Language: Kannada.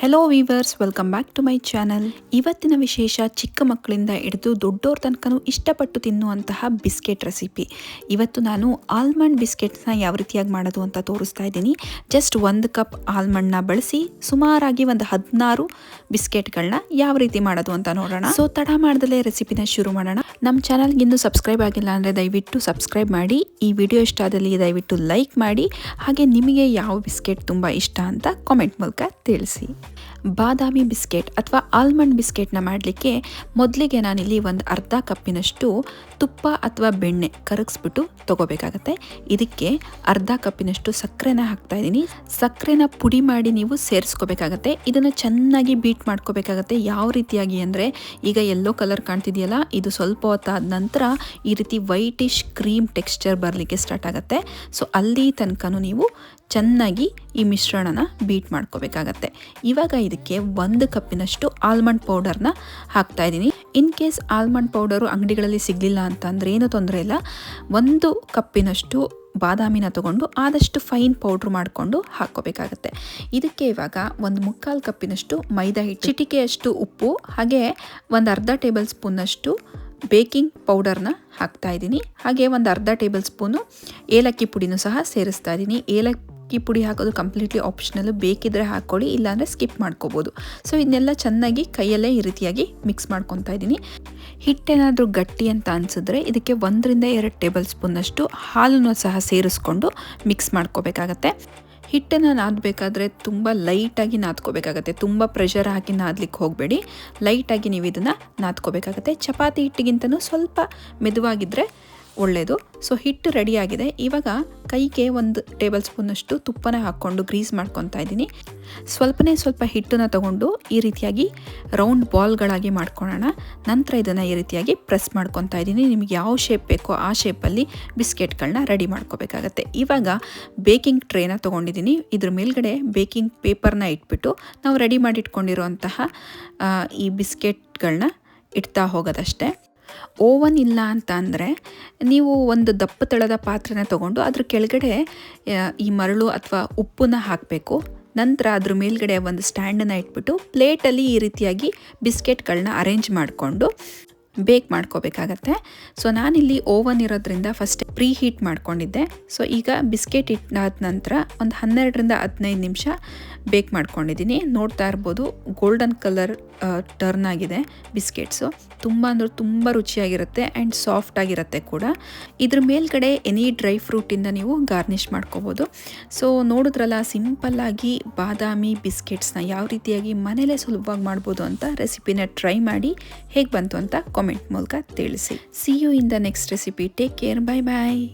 Hello viewers welcome back to my channel ಇವತ್ತಿನ ವಿಶೇಷ ಚಿಕ್ಕ ಮಕ್ಕಳಿಂದ ಹಿಡಿದು ದೊಡ್ಡೋರ ತನಕನೂ ಇಷ್ಟಪಟ್ಟು ತಿನ್ನುವಂತಹ ಬಿಸ್ಕೆಟ್ ರೆಸಿಪಿ. ಇವತ್ತು ನಾನು ಆಲ್ಮಂಡ್ ಬಿಸ್ಕೆಟ್ಸ್ನ ಯಾವ ರೀತಿಯಾಗಿ ಮಾಡೋದು ಅಂತ ತೋರಿಸ್ತಾ ಇದ್ದೀನಿ. ಜಸ್ಟ್ ಒಂದು ಕಪ್ ಆಲ್ಮಂಡ್ನ ಬಳಸಿ ಸುಮಾರಾಗಿ ಒಂದು ಹದಿನಾರು ಬಿಸ್ಕೆಟ್ಗಳನ್ನ ಯಾವ ರೀತಿ ಮಾಡೋದು ಅಂತ ನೋಡೋಣ. ಸೊ ತಡ ಮಾಡದಲ್ಲೇ ರೆಸಿಪಿನ ಶುರು ಮಾಡೋಣ. ನಮ್ಮ ಚಾನಲ್ಗೆ ಇನ್ನೂ ಸಬ್ಸ್ಕ್ರೈಬ್ ಆಗಿಲ್ಲ ಅಂದರೆ ದಯವಿಟ್ಟು ಸಬ್ಸ್ಕ್ರೈಬ್ ಮಾಡಿ. ಈ ವಿಡಿಯೋ ಇಷ್ಟ ಆದಲ್ಲಿ ದಯವಿಟ್ಟು ಲೈಕ್ ಮಾಡಿ. ಹಾಗೆ ನಿಮಗೆ ಯಾವ ಬಿಸ್ಕೆಟ್ ತುಂಬ ಇಷ್ಟ ಅಂತ ಕಾಮೆಂಟ್ ಮೂಲಕ ತಿಳಿಸಿ. ಬಾದಾಮಿ ಬಿಸ್ಕೆಟ್ ಅಥವಾ ಆಲ್ಮಂಡ್ ಬಿಸ್ಕೆಟ್ನ ಮಾಡಲಿಕ್ಕೆ ಮೊದಲಿಗೆ ನಾನಿಲ್ಲಿ ಒಂದು ಅರ್ಧ ಕಪ್ಪಿನಷ್ಟು ತುಪ್ಪ ಅಥವಾ ಬೆಣ್ಣೆ ಕರಗಿಸ್ಬಿಟ್ಟು ತಗೋಬೇಕಾಗತ್ತೆ. ಇದಕ್ಕೆ ಅರ್ಧ ಕಪ್ಪಿನಷ್ಟು ಸಕ್ಕರೆನ ಹಾಕ್ತಾ ಇದ್ದೀನಿ. ಸಕ್ಕರೆನ ಪುಡಿ ಮಾಡಿ ನೀವು ಸೇರಿಸ್ಕೋಬೇಕಾಗತ್ತೆ. ಇದನ್ನು ಚೆನ್ನಾಗಿ ಬೀಟ್ ಮಾಡ್ಕೋಬೇಕಾಗತ್ತೆ. ಯಾವ ರೀತಿಯಾಗಿ ಅಂದರೆ ಈಗ ಎಲ್ಲೋ ಕಲರ್ ಕಾಣ್ತಿದೆಯಲ್ಲ, ಇದು ಸ್ವಲ್ಪ ಹೊತ್ತಾದ ನಂತರ ಈ ರೀತಿ ವೈಟಿಶ್ ಕ್ರೀಮ್ ಟೆಕ್ಸ್ಚರ್ ಬರಲಿಕ್ಕೆ ಸ್ಟಾರ್ಟ್ ಆಗುತ್ತೆ. ಸೊ ಅಲ್ಲಿ ತನಕನೂ ನೀವು ಚೆನ್ನಾಗಿ ಈ ಮಿಶ್ರಣನ ಬೀಟ್ ಮಾಡ್ಕೋಬೇಕಾಗತ್ತೆ. ಇವಾಗ ಇದಕ್ಕೆ ಒಂದು ಕಪ್ಪಿನಷ್ಟು ಆಲ್ಮಂಡ್ ಪೌಡರ್ನ ಹಾಕ್ತಾ ಇದ್ದೀನಿ. ಇನ್ ಕೇಸ್ ಆಲ್ಮಂಡ್ ಪೌಡರು ಅಂಗಡಿಗಳಲ್ಲಿ ಸಿಗಲಿಲ್ಲ ಅಂತಂದರೆ ಏನೂ ತೊಂದರೆ ಇಲ್ಲ. ಒಂದು ಕಪ್ಪಿನಷ್ಟು ಬಾದಾಮಿನ ತಗೊಂಡು ಆದಷ್ಟು ಫೈನ್ ಪೌಡ್ರ್ ಮಾಡಿಕೊಂಡು ಹಾಕ್ಕೋಬೇಕಾಗತ್ತೆ. ಇದಕ್ಕೆ ಇವಾಗ ಒಂದು ಮುಕ್ಕಾಲು ಕಪ್ಪಿನಷ್ಟು ಮೈದಾ ಹಿಟ್ಟು, ಚಿಟಿಕೆಯಷ್ಟು ಉಪ್ಪು, ಹಾಗೆ ಒಂದು ಅರ್ಧ ಟೇಬಲ್ ಸ್ಪೂನಷ್ಟು ಬೇಕಿಂಗ್ ಪೌಡರ್ನ ಹಾಕ್ತಾ ಇದ್ದೀನಿ. ಹಾಗೆ ಒಂದು ಅರ್ಧ ಟೇಬಲ್ ಸ್ಪೂನು ಏಲಕ್ಕಿ ಪುಡಿನೂ ಸಹ ಸೇರಿಸ್ತಾ ಇದ್ದೀನಿ. ಏಲಕ್ಕಿ ಪುಡಿ ಹಾಕೋದು ಕಂಪ್ಲೀಟ್ಲಿ ಆಪ್ಷನಲ್ಲು ಬೇಕಿದ್ರೆ ಹಾಕ್ಕೊಳ್ಳಿ ಇಲ್ಲಾಂದರೆ ಸ್ಕಿಪ್ ಮಾಡ್ಕೋಬೋದು. ಸೊ ಇದನ್ನೆಲ್ಲ ಚೆನ್ನಾಗಿ ಕೈಯಲ್ಲೇ ಈ ರೀತಿಯಾಗಿ ಮಿಕ್ಸ್ ಮಾಡ್ಕೊತಾ ಇದ್ದೀನಿ. ಹಿಟ್ಟೇನಾದರೂ ಗಟ್ಟಿ ಅಂತ ಅನಿಸಿದ್ರೆ ಇದಕ್ಕೆ ಒಂದರಿಂದ ಎರಡು ಟೇಬಲ್ ಸ್ಪೂನಷ್ಟು ಹಾಲನ್ನು ಸಹ ಸೇರಿಸ್ಕೊಂಡು ಮಿಕ್ಸ್ ಮಾಡ್ಕೋಬೇಕಾಗತ್ತೆ. ಹಿಟ್ಟನ್ನು ನಾದಬೇಕಾದ್ರೆ ತುಂಬ ಲೈಟಾಗಿ ನಾದ್ಕೋಬೇಕಾಗತ್ತೆ. ತುಂಬ ಪ್ರೆಷರ್ ಹಾಕಿ ನಾದ್ಲಿಕ್ಕೆ ಹೋಗಬೇಡಿ. ಲೈಟಾಗಿ ನೀವು ಇದನ್ನು ನಾದ್ಕೋಬೇಕಾಗತ್ತೆ. ಚಪಾತಿ ಹಿಟ್ಟಿಗಿಂತನೂ ಸ್ವಲ್ಪ ಮೆದುವಾಗಿದ್ದರೆ ಒಳ್ಳೆಯದು ಸೊ ಹಿಟ್ಟು ರೆಡಿಯಾಗಿದೆ ಇವಾಗ ಕೈಗೆ ಒಂದು ಟೇಬಲ್ ಸ್ಪೂನಷ್ಟು ತುಪ್ಪನ ಹಾಕ್ಕೊಂಡು ಗ್ರೀಸ್ ಮಾಡ್ಕೊತಾ ಇದ್ದೀನಿ. ಸ್ವಲ್ಪನೇ ಸ್ವಲ್ಪ ಹಿಟ್ಟನ್ನ ತಗೊಂಡು ಈ ರೀತಿಯಾಗಿ ರೌಂಡ್ ಬಾಲ್ಗಳಾಗಿ ಮಾಡ್ಕೊಳ್ಳೋಣ ನಂತರ ಇದನ್ನು ಈ ರೀತಿಯಾಗಿ ಪ್ರೆಸ್ ಮಾಡ್ಕೊತಾ ಇದ್ದೀನಿ. ನಿಮಗೆ ಯಾವ ಶೇಪ್ ಬೇಕೋ ಆ ಶೇಪಲ್ಲಿ ಬಿಸ್ಕೆಟ್ಗಳನ್ನ ರೆಡಿ ಮಾಡ್ಕೋಬೇಕಾಗತ್ತೆ. ಇವಾಗ ಬೇಕಿಂಗ್ ಟ್ರೇನ ತೊಗೊಂಡಿದ್ದೀನಿ. ಇದ್ರ ಮೇಲ್ಗಡೆ ಬೇಕಿಂಗ್ ಪೇಪರ್ನ ಇಟ್ಬಿಟ್ಟು ನಾವು ರೆಡಿ ಮಾಡಿಟ್ಕೊಂಡಿರುವಂತಹ ಈ ಬಿಸ್ಕೆಟ್ಗಳನ್ನ ಇಡ್ತಾ ಹೋಗೋದಷ್ಟೇ. ಓವನ್ ಇಲ್ಲ ಅಂತ ಅಂದರೆ ನೀವು ಒಂದು ದಪ್ಪ ತಳದ ಪಾತ್ರೆನ ತಗೊಂಡು ಅದ್ರ ಕೆಳಗಡೆ ಈ ಮರಳು ಅಥವಾ ಉಪ್ಪನ್ನ ಹಾಕಬೇಕು. ನಂತರ ಅದ್ರ ಮೇಲ್ಗಡೆ ಒಂದು ಸ್ಟ್ಯಾಂಡನ್ನು ಇಟ್ಬಿಟ್ಟು, ಪ್ಲೇಟಲ್ಲಿ ಈ ರೀತಿಯಾಗಿ ಬಿಸ್ಕೆಟ್ಗಳನ್ನ ಅರೇಂಜ್ ಮಾಡಿಕೊಂಡು ಬೇಕ್ ಮಾಡ್ಕೋಬೇಕಾಗತ್ತೆ. ಸೊ ನಾನಿಲ್ಲಿ ಓವನ್ ಇರೋದ್ರಿಂದ ಫಸ್ಟ್ ಪ್ರೀ ಹೀಟ್ ಮಾಡ್ಕೊಂಡಿದ್ದೆ. ಸೊ ಈಗ ಬಿಸ್ಕೆಟ್ ಇಟ್ಟಾದ ನಂತರ ಒಂದು ಹನ್ನೆರಡರಿಂದ ಹದಿನೈದು ನಿಮಿಷ ಬೇಕ್ ಮಾಡ್ಕೊಂಡಿದ್ದೀನಿ. ನೋಡ್ತಾ ಇರ್ಬೋದು ಗೋಲ್ಡನ್ ಕಲರ್ ಟರ್ನ್ ಆಗಿದೆ ಬಿಸ್ಕೆಟ್ಸು ತುಂಬ ಅಂದರೆ ತುಂಬ ರುಚಿಯಾಗಿರುತ್ತೆ ಆ್ಯಂಡ್ ಸಾಫ್ಟ್ ಆಗಿರುತ್ತೆ ಕೂಡ. ಇದ್ರ ಮೇಲ್ಗಡೆ ಎನಿ ಡ್ರೈ ಫ್ರೂಟಿಂದ ನೀವು ಗಾರ್ನಿಷ್ ಮಾಡ್ಕೋಬೋದು. ಸೊ ನೋಡಿದ್ರಲ್ಲ ಸಿಂಪಲ್ಲಾಗಿ ಬಾದಾಮಿ ಬಿಸ್ಕೆಟ್ಸ್ನ ಯಾವ ರೀತಿಯಾಗಿ ಮನೇಲೇ ಸುಲಭವಾಗಿ ಮಾಡ್ಬೋದು ಅಂತ ರೆಸಿಪಿನ ಟ್ರೈ ಮಾಡಿ ಹೇಗೆ ಬಂತು ಅಂತ ಕಾಮೆಂಟ್ ಮೂಲಕ ತಿಳಿಸಿ. See you in the next recipe take care bye bye